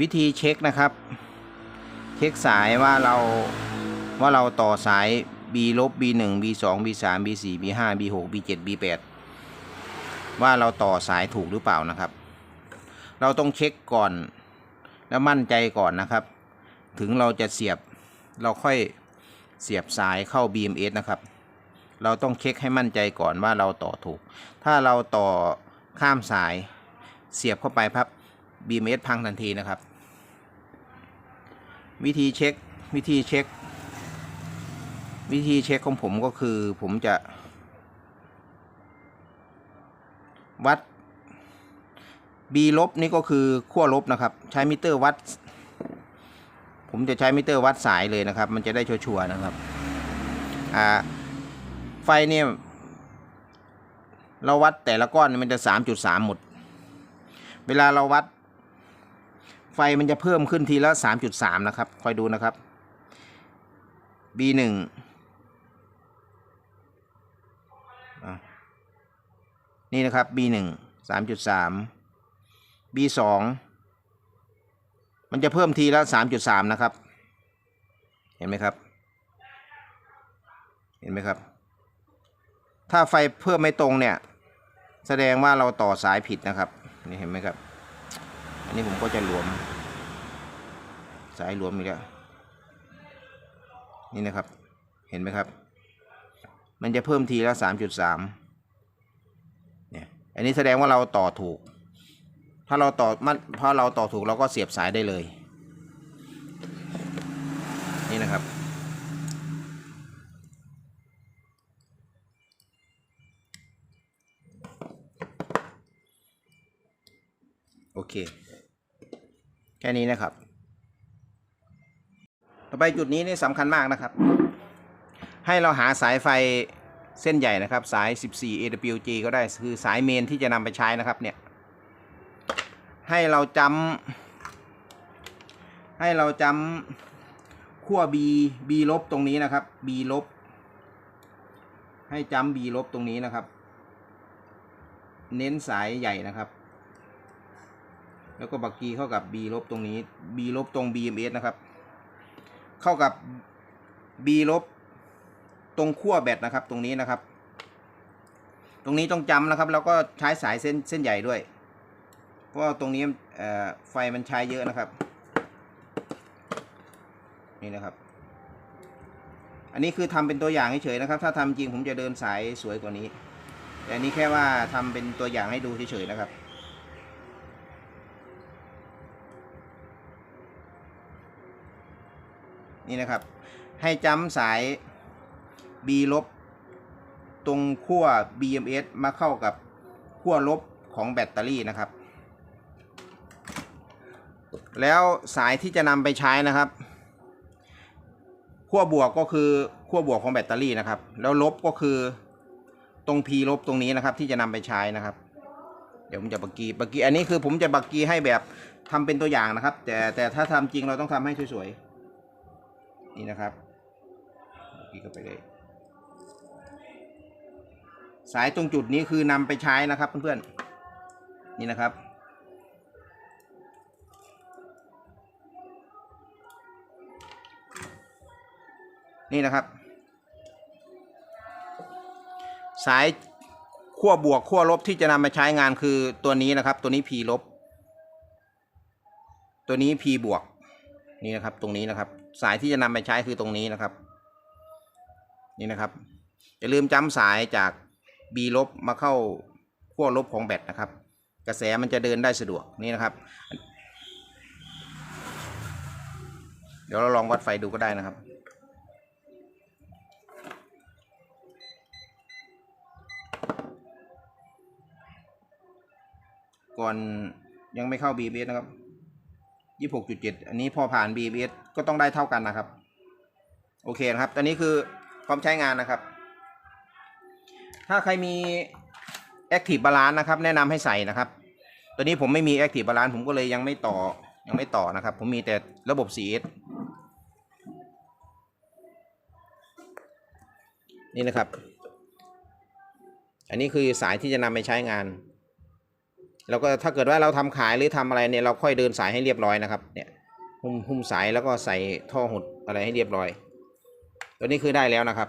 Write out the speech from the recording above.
วิธีเช็คนะครับ เช็คสายว่าเราว่าเราต่อสาย B ลบ B 1 B 2 B 3 B 4 B 5 B 6 B 7 B 8ว่าเราต่อสายถูกหรือเปล่านะครับ เราต้องเช็คก่อน แล้วมั่นใจก่อนนะครับ ถึงเราจะเสียบเราค่อยเสียบสายเข้า BMS นะครับ เราต้องเช็คให้มั่นใจก่อนว่าเราต่อถูก ถ้าเราต่อข้ามสายเสียบเข้าไปพับ BMS พังทันทีนะครับ วิธีเช็ควิธีเช็ค วิธีเช็คของผมก็คือผมจะ วัด B ลบนี่ก็คือขั้วลบนะครับ ใช้มิเตอร์วัด ผมจะใช้มิเตอร์วัดสายเลยนะครับ มันจะได้ชัวร์นะครับอ่าไฟเนี่ยเราวัดแต่ละก้อนมันจะสามจุดสามหมด เวลาเราวัด ไฟมันจะเพิ่มขึ้นทีละสามจุดสามนะครับ คอยดูนะครับ B หนึ่งอะนี่นะครับ B หนึ่งสามจุดสาม B สองมันจะเพิ่มทีละสามจุดสามนะครับ เห็นไหมครับ เห็นไหมครับ ถ้าไฟเพิ่มไม่ตรงเนี่ย แสดงว่าเราต่อสายผิดนะครับ นี่เห็นไหมครับ อันนี้ผมก็จะหลวม สายหลวมอีกแล้วนี่นะครับ เห็นไหมครับ มันจะเพิ่มทีละสามจุดสามเนี่ยอันนี้แสดงว่าเราต่อถูก ถ้าเราต่อมันพอเราต่อถูกเราก็เสียบสายได้เลย นี่นะครับโอเค ค่นี้นะครับ ต่อไปจุดนี้นี่สำคัญมากนะครับ ให้เราหาสายไฟเส้นใหญ่นะครับ สาย 14 AWG ก็ได้คือสายเมนที่จะนำไปใช้นะครับเนี่ย ให้เราจำให้เราจำขั้ว B B ลบตรงนี้นะครับ B ลบ ให้จำ B ลบตรงนี้นะครับ เน้นสายใหญ่นะครับ แล้วก็บักกีเข้ากับ B ลบตรงนี้ B ลบตรง BMS นะครับ เข้ากับ B ลบตรงขั้วแบตนะครับ ตรงนี้นะครับ ตรงนี้ต้องจำนะครับ แล้วก็ใช้สายเส้นเส้นใหญ่ด้วย เพราะว่าตรงนี้ไฟมันใช้เยอะนะครับ นี่นะครับ อันนี้คือทำเป็นตัวอย่างเฉยๆนะครับ ถ้าทำจริงผมจะเดินสายสวยกว่านี้ แต่นนี้แค่ว่าทำเป็นตัวอย่างให้ดูเฉยๆนะครับ นี่นะครับ ให้จำสาย B ลบตรงขั้ว BMS มาเข้ากับขั้วลบของแบตเตอรี่นะครับ แล้วสายที่จะนำไปใช้นะครับขั้วบวกก็คือขั้วบวกของแบตเตอรี่นะครับ แล้วลบก็คือตรง P ลบตรงนี้นะครับ ที่จะนำไปใช้นะครับ เดี๋ยวผมจะบักกีบักกีอันนี้คือผมจะบักกีให้แบบทำเป็นตัวอย่างนะครับ แต่แต่ถ้าทำจริงเราต้องทำให้สวยๆ นี่นะครับบักกีเข้าไปเลยสายตรงจุดนี้คือนำไปใช้นะครับเพื่อนๆนี่นะครับ นี่นะครับ สายขั้วบวกขั้วลบที่จะนำมาใช้งานคือตัวนี้นะครับ ตัวนี้ P ลบ ตัวนี้ P บวกนี่นะครับตรงนี้นะครับ สายที่จะนำไปใช้คือตรงนี้นะครับ นี่นะครับ อย่าลืมจำสายจาก B ลบมาเข้าขั้วลบของแบตนะครับ กระแสมันจะเดินได้สะดวกนี่นะครับ เดี๋ยวเราลองวัดไฟดูก็ได้นะครับก่อนยังไม่เข้า BBS นะครับ 26.7อันนี้พอผ่าน BBS ก็ต้องได้เท่ากันนะครับ โอเคนะครับตอนนี้คือพร้อมใช้งานนะครับ ถ้าใครมี Active Balance นะครับ แนะนำให้ใส่นะครับ ตัวนี้ผมไม่มี Active Balance ผมก็เลยยังไม่ต่อยังไม่ต่อนะครับ ผมมีแต่ระบบ CS นี่นะครับ อันนี้คือสายที่จะนำไปใช้งาน แล้วก็ถ้าเกิดว่าเราทำขายหรือทำอะไรเนี่ยเราค่อยเดินสายให้เรียบร้อยนะครับเนี่ยหุ้มหุ้มสายแล้วก็ใส่ท่อหดอะไรให้เรียบร้อย ตัวนี้คือได้แล้วนะครับ